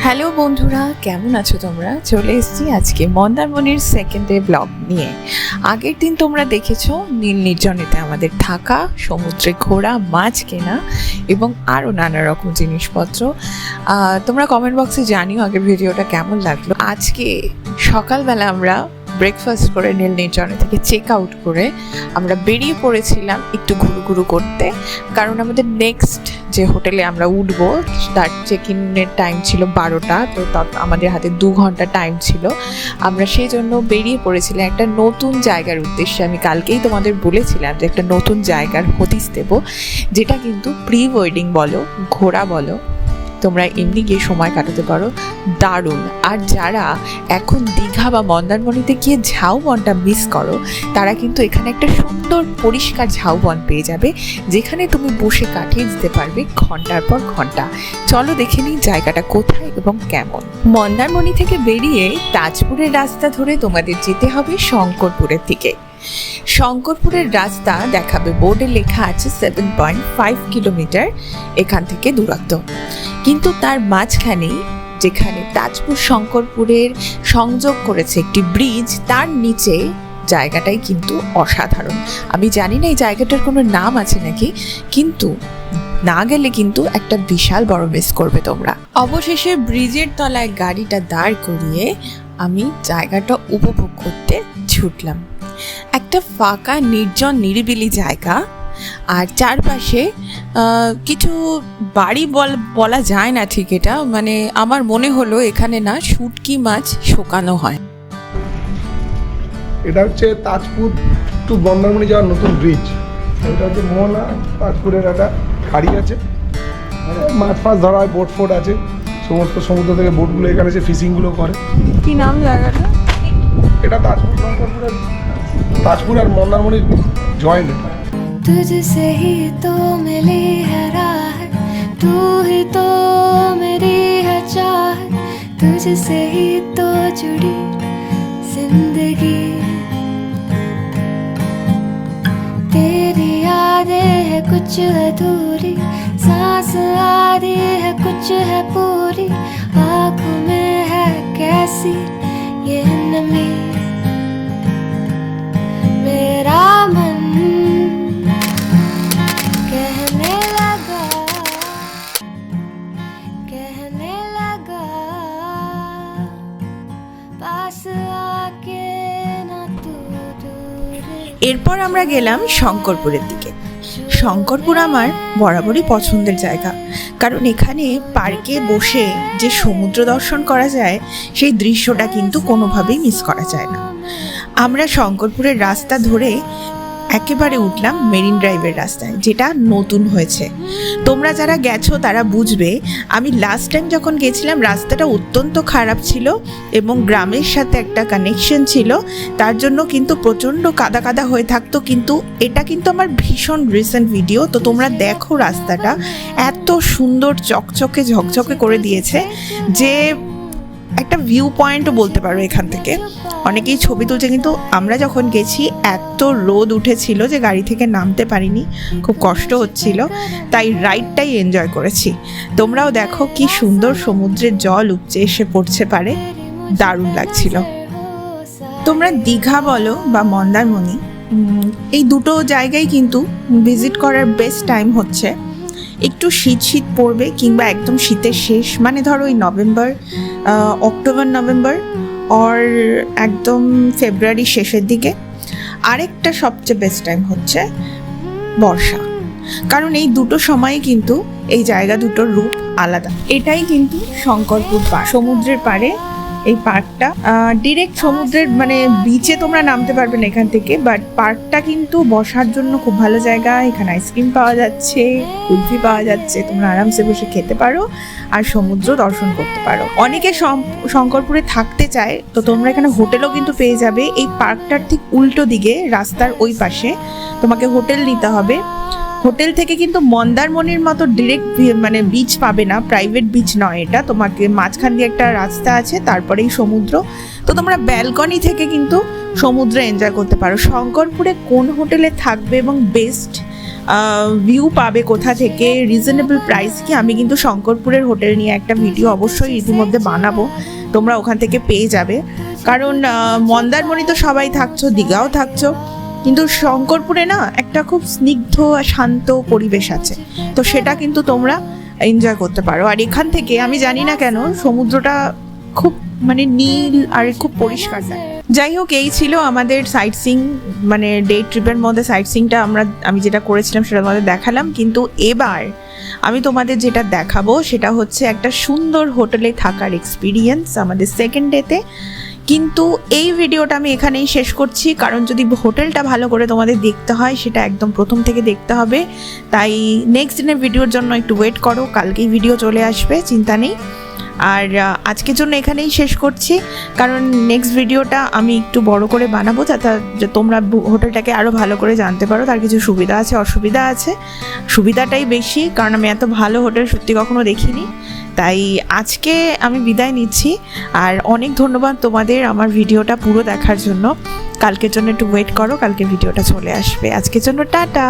Hello বন্ধুরা, কেমন আছো তোমরা? চলে এসেছি আজকে মন্দারমণির সেকেন্ড ডে ব্লগ নিয়ে। আগের দিন তোমরা দেখেছ, নীল নির্জনেতে আমাদের থাকা, সমুদ্রে ঘোরা, মাছ কেনা এবং আরও নানা রকম জিনিসপত্র। তোমরা কমেন্ট বক্সে জানিও আগের ভিডিওটা কেমন লাগল। আজকে সকালবেলা আমরা ব্রেকফাস্ট করে নীল নির্জনে থেকে চেক আউট করে আমরা বেরিয়ে পড়েছিলাম একটু ঘুরু ঘুরু করতে। কারণ আমাদের নেক্সট যে হোটেলে আমরা উঠবো, তার চেক ইনের টাইম ছিল বারোটা, তো আমাদের হাতে দু ঘণ্টা টাইম ছিল। আমরা সেই জন্য বেরিয়ে পড়েছিলাম একটা নতুন জায়গার উদ্দেশ্যে। আমি কালকেই তোমাদের বলেছিলাম যে একটা নতুন জায়গার হতিস দেব, যেটা কিন্তু প্রি ওয়েডিং বলো ঘোরা বলো তোমরা এমনি গিয়ে সময় কাটাতে পারো। দারুণ। আর যারা এখন দীঘা বা মন্দারমণিতে গিয়ে ঝাউবনটা মিস করো, তারা কিন্তু এখানে একটা সুন্দর পরিষ্কার ঝাউবন পেয়ে যাবে, যেখানে তুমি বসে কাটিয়ে দিতে পারবে ঘণ্টার পর ঘণ্টা। চলো দেখে নিই জায়গাটা কোথায় এবং কেমন। মন্দারমণি থেকে বেরিয়ে তাজপুরের রাস্তা ধরে তোমাদের যেতে হবে শঙ্করপুরের দিকে। শঙ্করপুরের রাস্তা দেখাবে বোর্ডে লেখা আছে সেভেন পয়েন্ট ফাইভ কিলোমিটার এখান থেকে দূরত্ব। কিন্তু তার মাঝখানেই যেখানে তাজপুর শঙ্করপুরের সংযোগ করেছে একটি ব্রিজ তার নিচে জায়গাটাই কিন্তু অসাধারণ। আমি জানি না এই জায়গাটার কোনো নাম আছে নাকি, কিন্তু না গেলে কিন্তু একটা বিশাল বড় মিস করবে তোমরা। অবশেষে ব্রিজের তলায় গাড়িটা দাঁড় করিয়ে আমি জায়গাটা উপভোগ করতে ছুটলাম। একটা ফাঁকা নির্জন নিরিবিলি জায়গা। আর চারপাশে কিছু বাড়ি বল বলা যায় না ঠিক এটা। মানে আমার মনে হলো এখানে না শুটকি মাছ শোকানো হয়। এটা হচ্ছে তাজপুর টু মন্দারমণি যাওয়ার নতুন ব্রিজ এটা হচ্ছে মোহনা তাজপুরের একটা খাড়ি আছে। মাছ ফাছ ধরা হয় বোট ফোট আছে। সমস্ত সমুদ্র থেকে বোটগুলো এখানে এসে ফিশিংগুলো করে। কি নাম জায়গাটা? এটা তাজপুর ताजपुर और मंदारमणि ज्वाइंट तुझसे ही तो मिली है राह, तू ही तो मेरी है चाह। तुझसे ही तो जुड़ी ज़िंदगी। तेरी यादें है कुछ अधूरी सांस रही है कुछ है पूरी। आँखों में है कैसी এরপর আমরা গেলাম শঙ্করপুরের দিকে। শঙ্করপুর আমার বরাবরই পছন্দের জায়গা। কারণ এখানে পার্কে বসে যে সমুদ্র দর্শন করা যায়, সেই দৃশ্যটা কিন্তু কোনোভাবেই মিস করা যায় না। আমরা শঙ্করপুরের রাস্তা ধরে একেবারে উঠলাম মেরিন ড্রাইভের রাস্তায়, যেটা নতুন হয়েছে। তোমরা যারা গেছো, তারা বুঝবে, আমি লাস্ট টাইম যখন গেছিলাম, রাস্তাটা অত্যন্ত খারাপ ছিল এবং গ্রামের সাথে একটা কানেকশন ছিল। তার জন্য কিন্তু প্রচণ্ড কাদা কাদা হয়ে থাকতো, কিন্তু এটা কিন্তু আমার ভীষণ রিসেন্ট ভিডিও তো তোমরা দেখো রাস্তাটা, এত সুন্দর চকচকে ঝকঝকে করে দিয়েছে যে একটা ভিউ পয়েন্টও বলতে পারো এখান থেকে। অনেকেই ছবি তুলছে, কিন্তু আমরা যখন গেছি, এত রোদ উঠেছিল যে গাড়ি থেকে নামতে পারিনি, খুব কষ্ট হচ্ছিল, তাই রাইডটাই এনজয় করেছি। তোমরাও দেখো কি সুন্দর সমুদ্রের জল উপচে এসে পড়ছে পারে, দারুণ লাগছিল। তোমরা দীঘা বলো বা মন্দারমণি এই দুটো জায়গায় কিন্তু ভিজিট করার বেস্ট টাইম হচ্ছে। একটু শীত শীত পড়বে কিংবা একদম শীতের শেষ মানে ধরো ওই নভেম্বর অক্টোবর, নভেম্বর অর একদম ফেব্রুয়ারি শেষের দিকে। আরেকটা সবচেয়ে বেস্ট টাইম হচ্ছে বর্ষা। কারণ এই দুটো সময়ে কিন্তু এই জায়গা দুটোর রূপ আলাদা। এটাই কিন্তু শঙ্করপুর পার্ক সমুদ্রের পাড়ে এই পার্কটা। ডিরেক্ট সমুদ্রের মানে বিচে তোমরা নামতে পারবে না এখান থেকে বাট পার্কটা কিন্তু বসার জন্য খুব ভালো জায়গা। এখানে আইসক্রিম পাওয়া যাচ্ছে, কুলফি পাওয়া যাচ্ছে, তোমরা আরামসে বসে খেতে পারো আর সমুদ্র দর্শন করতে পারো। অনেকে শঙ্করপুরে থাকতে চায়, তো তোমরা এখানে হোটেলও কিন্তু পেয়ে যাবে। এই পার্কটার ঠিক উল্টো দিকে, রাস্তার ওই পাশে, তোমাকে হোটেল নিতে হবে। হোটেল থেকে কিন্তু মন্দারমণির মতো ডিরেক্ট মানে বিচ পাবে না প্রাইভেট বিচ নয় এটা। তোমাকে মাঝখান দিয়ে একটা রাস্তা আছে, তারপরেই সমুদ্র। তো তোমরা ব্যালকনি থেকে কিন্তু সমুদ্র এনজয় করতে পারো। শঙ্করপুরে কোন হোটেলে থাকবে এবং বেস্ট ভিউ পাবে কোথা থেকে? রিজনেবল প্রাইস কি? আমি কিন্তু শঙ্করপুরের হোটেল নিয়ে একটা ভিডিও অবশ্যই ইতিমধ্যে বানাবো। তোমরা ওখান থেকে পেয়ে যাবে। কারণ মন্দারমণি তো সবাই থাকছো, দীঘাও থাকছো। কিন্তু শঙ্করপুরে না একটা খুব স্নিগ্ধ আর শান্ত পরিবেশ আছে। তো সেটা কিন্তু তোমরা এনজয় করতে পারো। আর এখান থেকে আমি জানি না কেন সমুদ্রটা খুব মানে নীল আর খুব পরিষ্কার যাই হোক, এই ছিল আমাদের সাইট সিং মানে ডে ট্রিপের মধ্যে সাইট সিংটা আমরা, আমি যেটা করেছিলাম সেটা তোমাদের দেখালাম। কিন্তু এবার আমি তোমাদের যেটা দেখাবো সেটা হচ্ছে একটা সুন্দর হোটেলে থাকার এক্সপিরিয়েন্স আমাদের সেকেন্ড ডেতে কিন্তু এই ভিডিওটা আমি এখানেই শেষ করছি, কারণ যদি হোটেলটা ভালো করে তোমাদের দেখতে হয়, সেটা একদম প্রথম থেকে দেখতে হবে। তাই নেক্সট দিনের ভিডিওর জন্য একটু ওয়েট করো, কালকেই ভিডিও চলে আসবে, চিন্তা নেই। আর আজকের জন্য এখানেই শেষ করছি, কারণ নেক্সট ভিডিওটা আমি একটু বড় করে বানাবো, যাতে তোমরা হোটেলটাকে আরও ভালো করে জানতে পারো, তার কিছু সুবিধা আছে, অসুবিধা আছে। সুবিধাটাই বেশি, কারণ আমি এত ভালো হোটেল সত্যি কখনো দেখিনি। তাই আজকে আমি বিদায় নিচ্ছি। আর অনেক ধন্যবাদ তোমাদের আমার ভিডিওটা পুরো দেখার জন্য। কালকের জন্য একটু ওয়েট করো, কালকে ভিডিওটা চলে আসবে। আজকের জন্য টাটা!